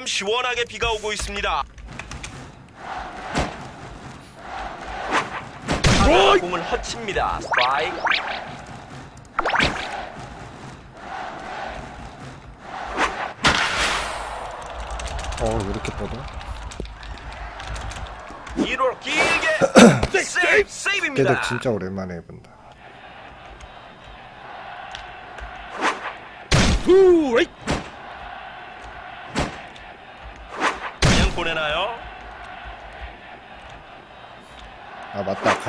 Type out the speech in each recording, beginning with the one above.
참 시원하게 비가 오고 있습니다. 공을 허칩니다. 스트라이크. 어 왜 이렇게 뻗어? 1호 길게 세이브, 세이브입니다. 진짜 오랜만에 해본다.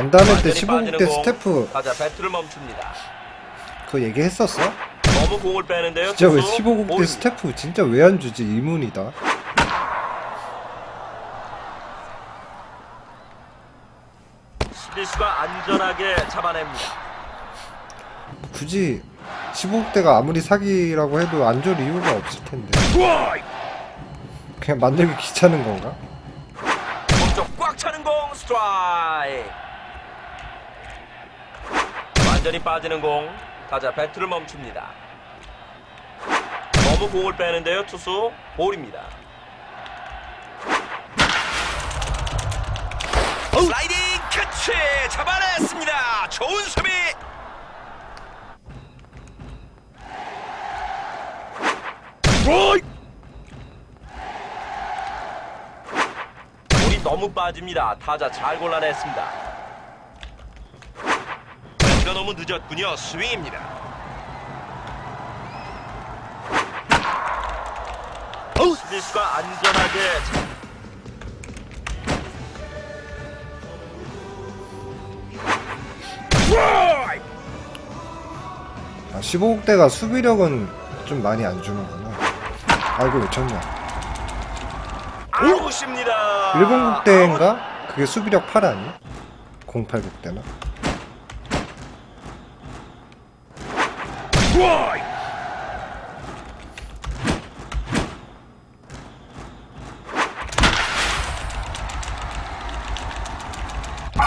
간담회 때 완전히 15국 빠지는 때 공. 스태프 타자 배트를 멈춥니다. 그거 얘기했었어? 너무 공을 빼는데요. 진짜 왜 투수. 15국 때 볼입니다. 스태프 진짜 왜 안 주지 의문이다. 수비수가 안전하게 잡아냅니다. 굳이 15국 때가 아무리 사기라고 해도 안 줄 이유가 없을 텐데. 그냥 만들기 귀찮은 건가? 몸쪽 꽉 차는 공 스트라이크. 완전히 빠지는 공 타자 배트를 멈춥니다. 너무 공을 빼는데요. 투수 볼입니다. 슬라이딩 캐치 잡아냈습니다. 좋은 수비. 볼이 너무 빠집니다. 타자 잘 골라냈습니다. 배트가 너무 늦었군요. 스윙입니다. 수비수가 안전하게 자- 아 15국 때가 수비력은 좀 많이 안 주는구나. 아 이거 왜 쳤냐? 아웃입니다. 10국 때인가? 그게 수비력 8 아니? 08국 때나?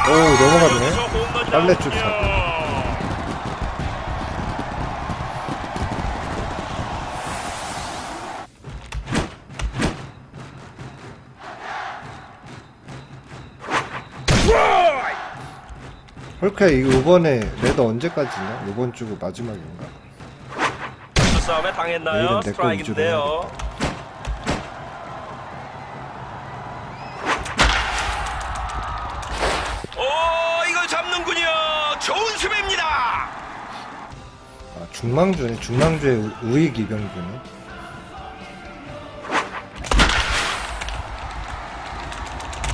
오 넘어갔네. 빨래줄 타고. 헐크야 이거 이번에 레더 언제까지냐? 이번 주 마지막인가? 싸움에 당했나요? 스트라이크인데요. 오, 이걸 잡는군요. 좋은 수비입니다. 아 중망주네 중망주의 우- 우익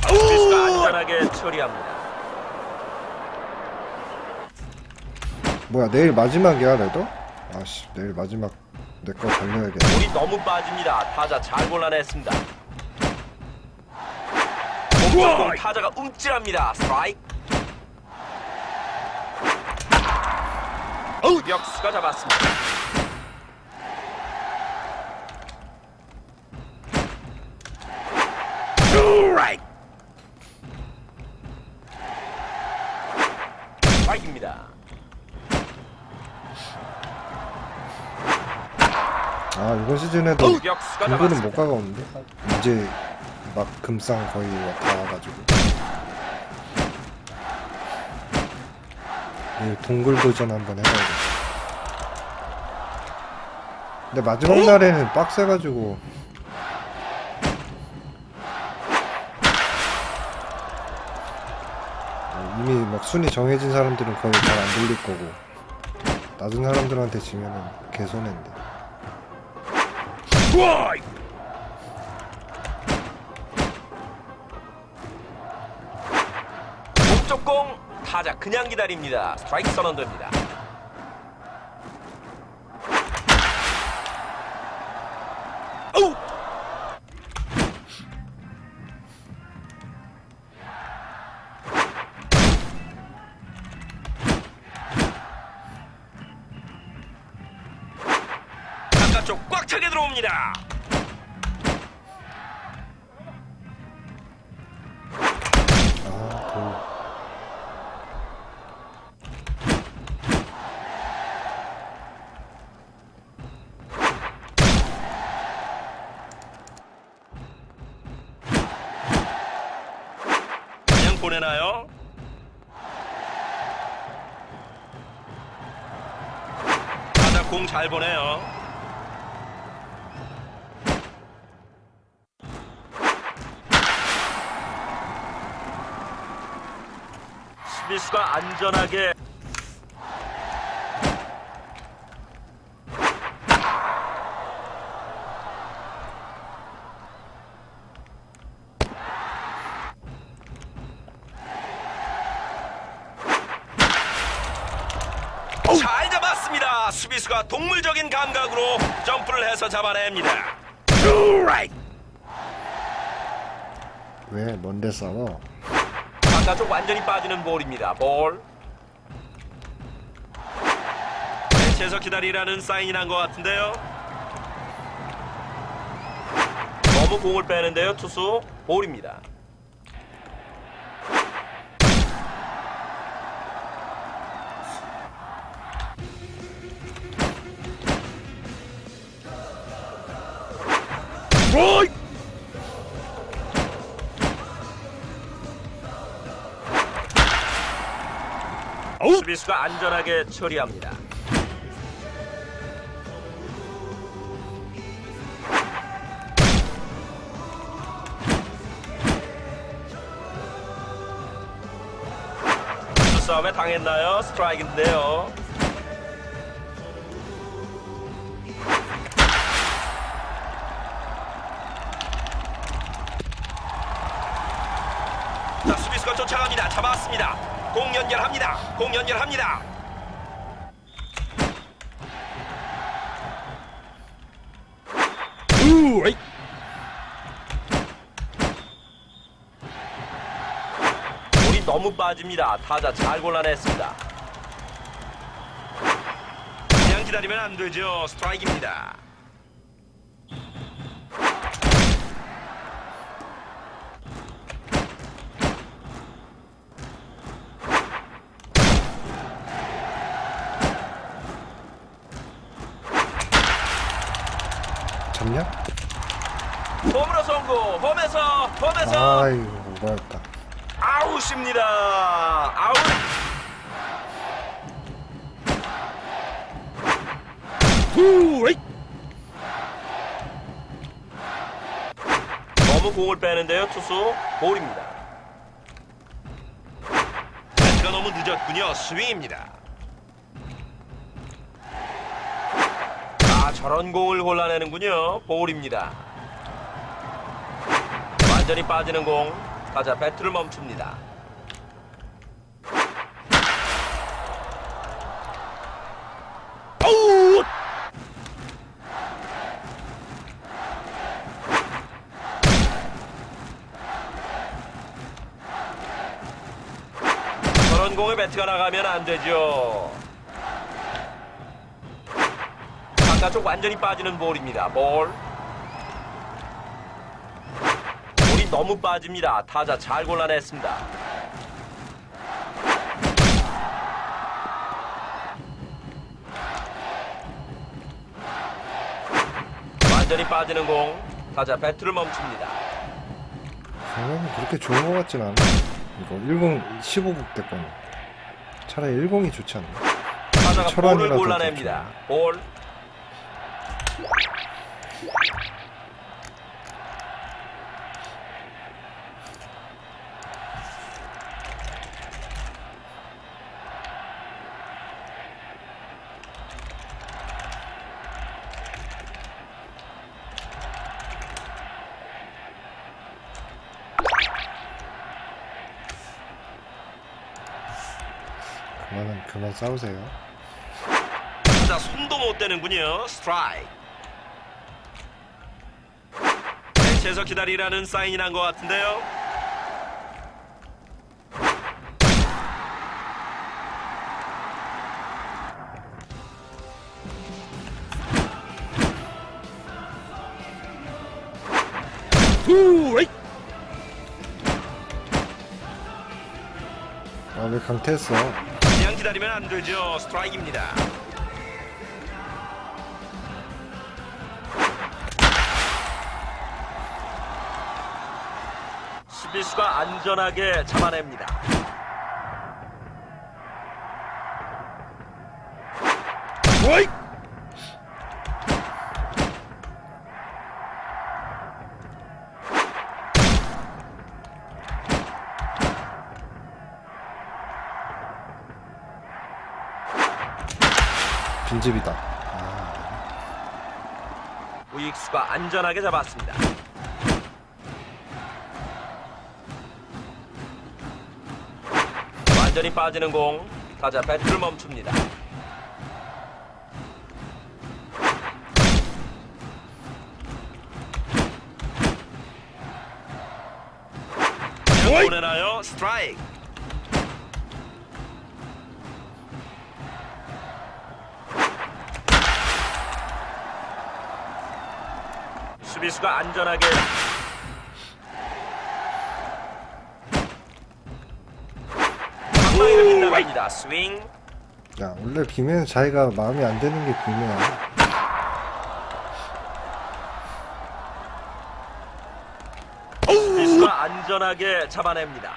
수비수가 안전하게 처리합니다. 뭐야 내일 마지막이야 레더? 아씨 내일 마지막 내거 달려야겠네 볼이 너무 빠집니다. 타자 잘 골라냈습니다. 공격공 타자가 움찔합니다. 스트라이크. 역수가 잡았습니다. 스트라이크 이번 시즌에도 역수가 공부는 못. 가가오는데? 이제 막 금상 거의 다 와가지고. 내일 동굴 도전 한번 해봐야겠다. 근데 마지막 날에는 빡세가지고. 어, 이미 막 순위 정해진 사람들은 거의 잘안 돌릴 거고. 낮은 사람들한테 지면은 개손해인데 목적 공 타자 그냥 기다립니다. 스트라이크 선언됩니다. 들어옵니다. 보내나요? 공잘 보내요. 안전하게 잘 잡았습니다. 수비수가 동물적인 감각으로 점프를 해서 잡아냅니다. 왜 뭔데 싸워? 바깥쪽 완전히 빠지는 볼입니다. 볼. 벤치에서 기다리라는 사인이 난 것 같은데요. 너무 공을 빼는데요, 투수. 볼입니다. 수비수가 안전하게 처리합니다. 싸움에 당했나요? 스트라이크인데요. 자, 수비수가 쫓아갑니다. 잡았습니다. 공 연결합니다. 공 연결합니다. 볼이 너무 빠집니다. 타자 잘 골라냈습니다. 그냥 기다리면 안 되죠. 스트라이크입니다. 공을 빼는데요, 투수. 볼입니다. 배트가 너무 늦었군요. 스윙입니다. 아, 저런 공을 골라내는군요. 볼입니다. 완전히 빠지는 공. 타자 배트를 멈춥니다. 저런 공에 배트가 나가면 안 되죠. 바깥쪽 완전히 빠지는 볼입니다. 볼. 볼이 너무 빠집니다. 타자 잘 골라냈습니다. 완전히 빠지는 공. 타자 배트를 멈춥니다. 그렇게 좋은 것 같진 않아. 이거 10, 15국 때 거는. 차라리 10이 좋지 않나? 철원이라도 볼을 골라냅니다. 볼. 그만은 그만 싸우세요. 자, 손도 못 대는군요. 스트라이크. 벤치에서 기다리라는 사인이 난 것 같은데요. 아왜 강퇴했어? 기다리면 안 되죠. 스트라이크입니다. 수비수가 안전하게 잡아냅니다. 빈집이다. 우익수가 안전하게 잡았습니다. 완전히 빠지는 공. 타자 배트를 멈춥니다. 보내나요? 스트라이크. 수비수가 안전하게 방망이를 빗나갑니다. 스윙. 야 원래 비면 자기가 마음에 안 드는 게 비면이야. 수비수가 안전하게 잡아냅니다.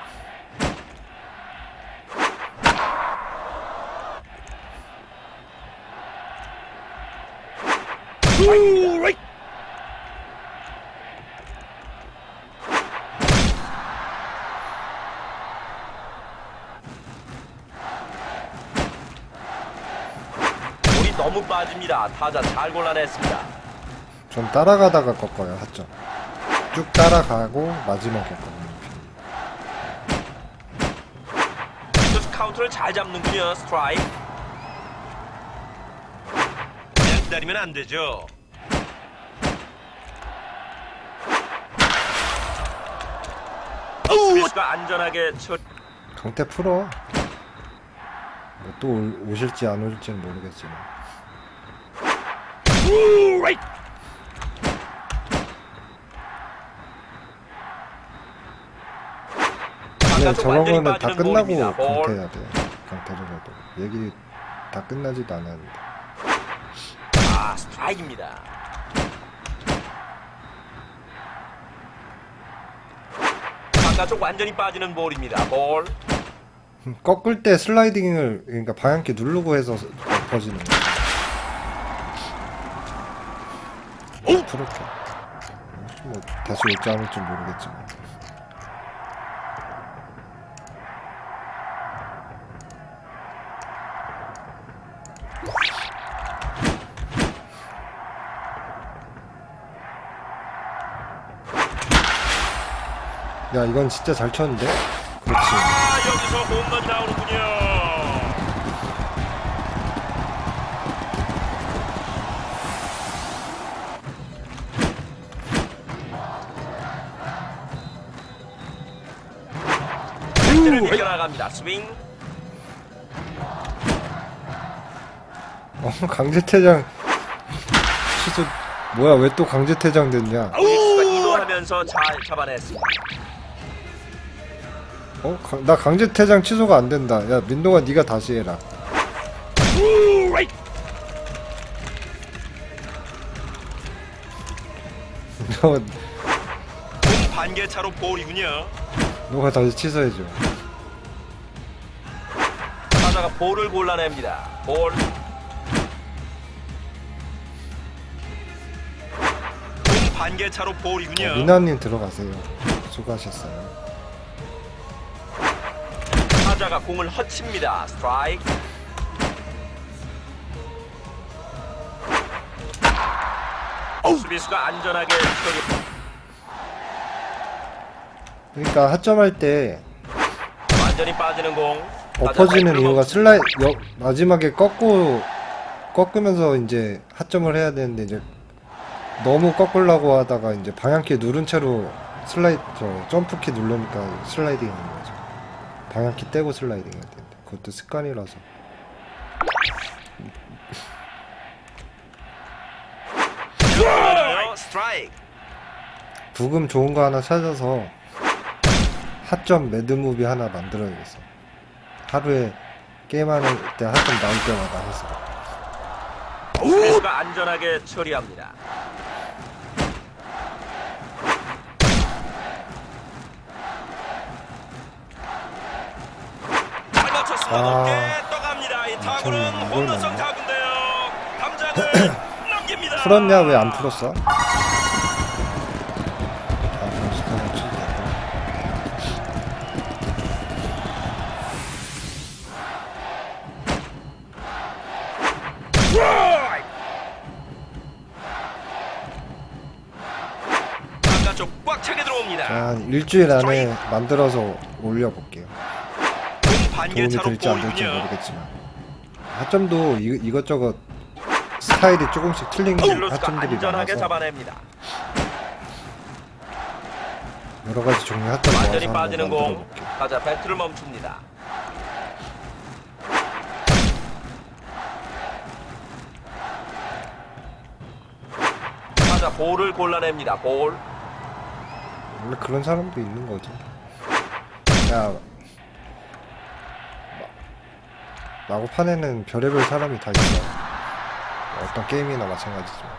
볼이 너무 빠집니다. 타자 잘 골라냈습니다. 좀 따라가다가 꺾어요 하점. 쭉 따라가고 마지막에 꺾는. 투수 카운트를 잘 잡는군요. 스트라이크. 기다리면 안 되죠. 수비수가 안전하게 처 강태 풀어. 뭐또 올- 오실지 안 오실지는 모르겠지만. 근데 바깥쪽 완전히 저거는 다 끝나고. 강태해야 돼. 강태를 해도. 얘기 다 끝나지도 않았는데. 아 스트라이크입니다. 바깥쪽 완전히 빠지는 볼입니다. 볼. 꺾을 때 슬라이딩을 그러니까 방향키 누르고 해서 엎어지는 거. 그렇게. 뭐 다시 올지 안 올지 모르겠지만. 야 이건 진짜 잘 쳤는데? 그렇지. 아 여기서 홈런이 나오는군요. 를 밀려나갑니다. 스윙. 어, 강제퇴장 취소 뭐야 왜 또 강제퇴장 됐냐 우익수가 이동하면서 잘 잡아냈습니다. 어? 가- 나 강제퇴장 취소가 안 된다 야 민동아 네가 다시 해라 너, 공 반개차로 볼이군요. 너가 다시 취소해줘 타자가 볼을 골라냅니다. 볼. 공 반개차로 볼이군요. 어, 미나님 들어가세요 수고하셨어요 타자가 공을 허칩니다. 스트라이크. 수비수가 안전하게 처리. 그러니까 하점할 때 완전히 빠지는 공. 엎어지는 이유가. 슬라이 여, 마지막에 꺾고 꺾으면서 이제 하점을 해야 되는데 이제 너무 꺾으려고 하다가 이제 방향키 누른 채로 슬라이 저 점프키 누르니까 슬라이딩 하는 거죠. 방향키 떼고 슬라이딩 해야 되는데 그것도 습관이라서. 부금 좋은 거 하나 찾아서 하점 매드무비 하나 만들어야겠어. 하루에 게임하는 때 하점 나올 때마다 해서. 수비수가 안전하게 처리합니다. 잘 맞췄습니다. 아. 높게 떠갑니다. 이 타구는 참, 이걸 홈런성 맞네. 타구인데요. 감장을 넘깁니다. 풀었냐? 왜 안 풀었어? 한 일주일 안에 만들어서 올려볼게요. 공 도움이 반개차로 될지 안 될지 볼이군요. 모르겠지만 하점도 이, 이것저것 스타일이 조금씩 틀린 킬로스가 하점들이 안전하게 많아서 잡아냅니다. 여러 가지 종류 하점 모아서 완전히 한번 빠지는 만들어 공. 볼게요. 타자 배트를 멈춥니다. 타자 볼을 골라냅니다. 볼. 원래 그런 사람도 있는 거지. 야, 마- 마구판에는 별의별 사람이 다 있어. 어떤 게임이나 마찬가지지만.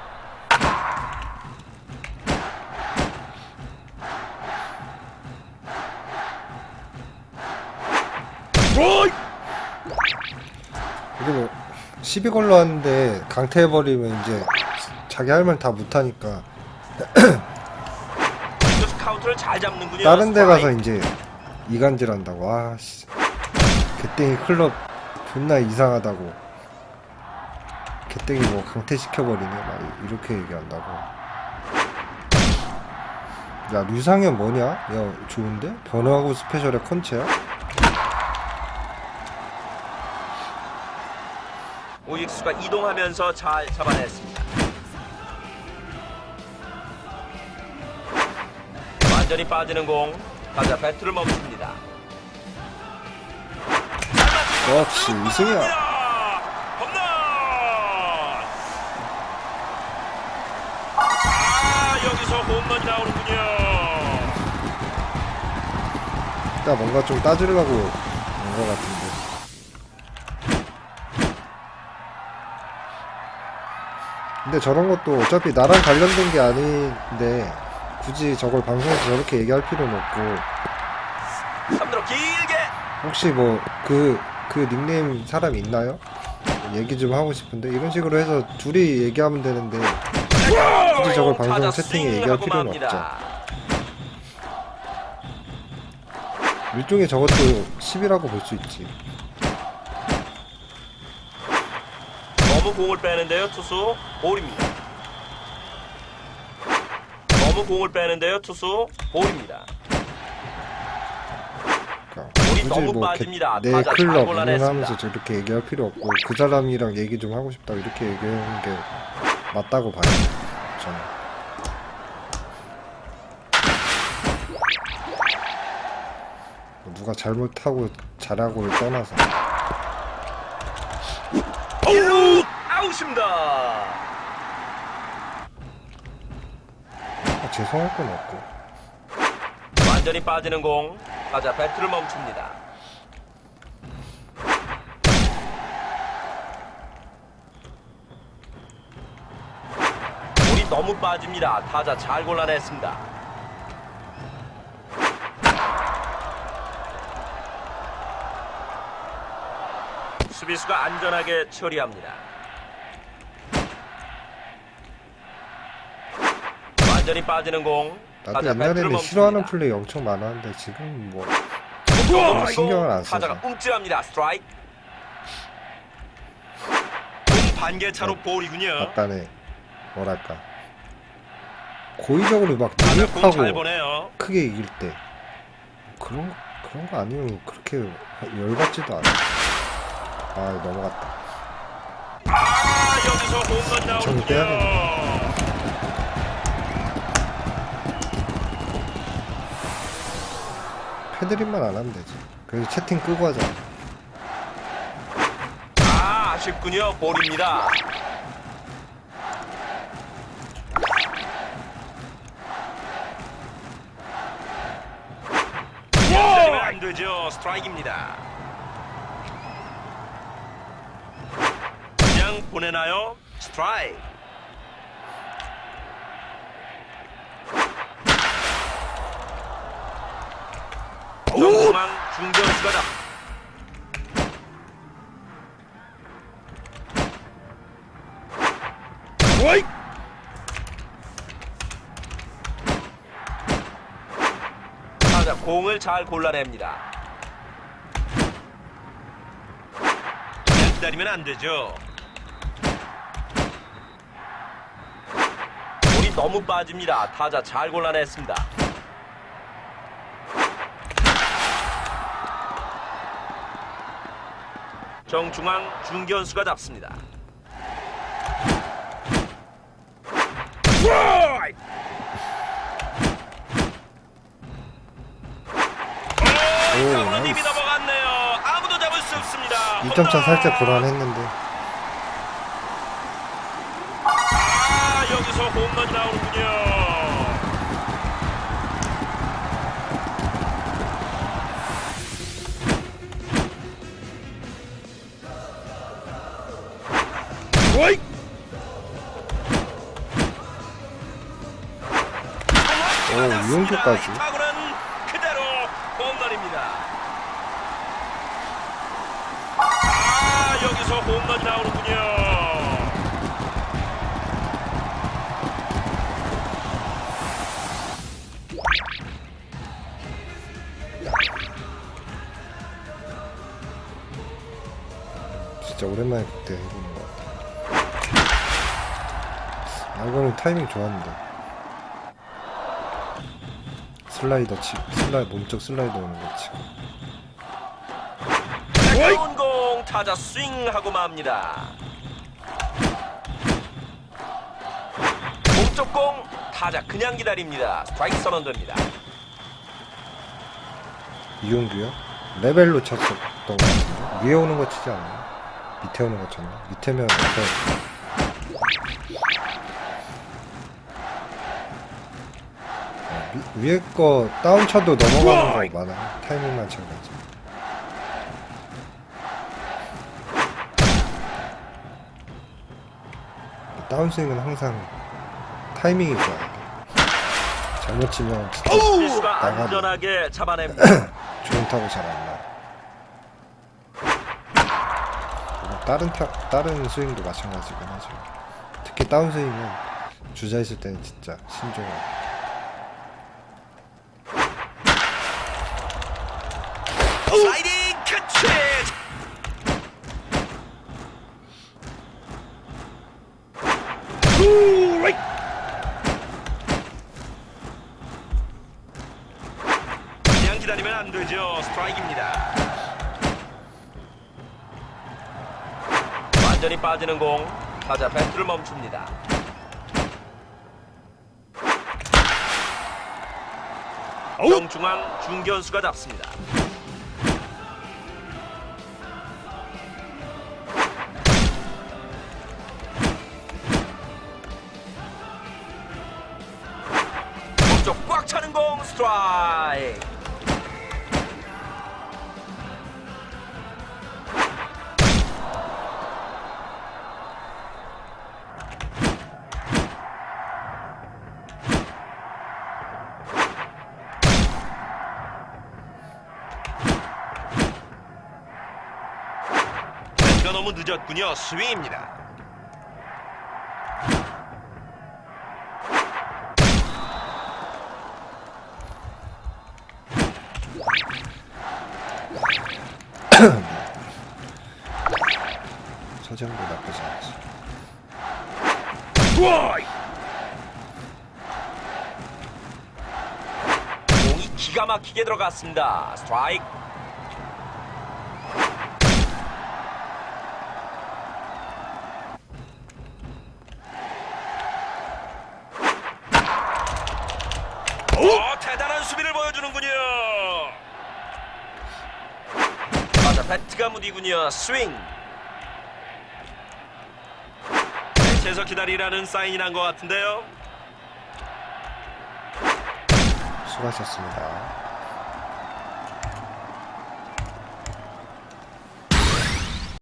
그리고 시비 걸러 왔는데 강퇴해버리면 이제 자기 할 말 다 못하니까 잘 잡는군요. 다른 데 가서. 이제 이간질 한다고 아 씨. 개땡이 클럽 존나 이상하다고 개땡이 뭐 강퇴시켜버리네 막 이렇게 얘기한다고 야 류상현 뭐냐? 야 좋은데? 변화하고 스페셜의 컨체야? 오익수가 이동하면서 잘 잡아냈습니다. 완전히 빠지는 공. 타자 배트를 멈춥니다. 역시 이승이야 홈런! 아 여기서 홈런이 나오는군요. 야 뭔가 좀 따지려고 온것 같은데 근데 저런 것도 어차피 나랑 관련된 게 아닌데 굳이 저걸 방송에서 저렇게 얘기할 필요는 없고. 3루로 길게. 혹시 뭐그그 닉네임 사람 있나요? 얘기 좀 하고 싶은데. 이런 식으로 해서 둘이 얘기하면 되는데. 굳이 저걸 방송 채팅에 얘기할 필요는 맙니다. 일종의 저것도 10이라고 볼 수 있지. 너무 공을 빼는데요 투수. 볼입니다. 너무 공을 빼는데요 투수 볼입니다. 그러니까 굳이 너무 뭐 빠집니다. 개- 내 타자 잘 클럽 골라냈습니다. 응원하면서 저렇게 얘기할 필요 없고 그 사람이랑 얘기 좀 하고 싶다 이렇게 얘기하는 게 맞다고 봐요 저는 누가 잘못하고 잘하고를 떠나서 1루 아웃입니다. 죄송할 건 없고 완전히 빠지는 공. 타자 배트를 멈춥니다. 볼이 너무 빠집니다. 타자 잘 골라냈습니다. 수비수가 안전하게 처리합니다. 완전히 빠지는 공. 나도 옛날에는. 싫어하는 플레이 엄청 많았는데 지금 뭐 우와, 신경을 안 써서. 타자가 움찔합니다. 스트라이크. 공 반개 차로 볼이군요. 약간의 뭐랄까 고의적으로 막 보내요. 크게 이길 때 그런 그런 거 아니면 그렇게 열받지도 않아. 아 넘어갔다. 아 여기서 떼야 나오는 패드립만 안 하면 되지. 그래서 채팅 끄고 하자. 아 아쉽군요. 볼입니다. 안 되죠. 스트라이크입니다. 그냥 보내나요? 스트라이크. 정중앙 중견수가 잡. 어이! 타자 공을 잘 골라냅니다. 기다리면 안 되죠. 볼이 너무 빠집니다. 타자 잘 골라냈습니다. 정중앙 중견수가 잡습니다. 오, 사모님이 나이스. 넘어갔네요. 아무도 잡을 수 없습니다. 1점 차 홈런! 살짝 불안했는데 아 여기서 홈런이 나오는군요. 그대로 홈런입니다. 아 여기서 홈런이 나오는군요. 진짜 오랜만에 그때 해보는 것 같아. 아, 이거는 타이밍 좋았는데. 슬라이더 치, 슬라이, 몸쪽 슬라이더 오는 거 치고. 좋은 공 타자 스윙하고 맙니다. 몸쪽 공 타자 그냥 기다립니다. 스트라이크 선언됩니다. 이용규요? 레벨로 쳤었던 것 같은데? 위에 오는 거 치지 않나? 밑에 오는 거 쳤나? 밑에면 앞에. 위, 위에 거 다운 쳐도 넘어가는 거 많아. 타이밍만 쳐가지. 다운스윙은 항상 타이밍이 좋아야 돼. 잘못 치면 진짜. 안전하게 잡아냅니다. 좋은 타고 잘 안 나. 다른 타, 다른 스윙도 마찬가지긴 하죠. 특히 다운 스윙은 주자 있을 때는 진짜 신중하게. 캐치! 그냥 기다리면 안 되죠. 스트라이크입니다. 완전히 빠지는 공. 타자 배트를 멈춥니다. 정중앙 중견수가 잡습니다. 배트가 너무 늦었군요. 스윙입니다. 서정도 나쁘지 않지. 공이 기가 막히게 들어갔습니다. 스트라이크. 오, 대단한 수비를 보여주는군요. 맞아, 무디군요. 스윙. 대체해서 기다리라는 사인이 난 것 같은데요. 수고하셨습니다.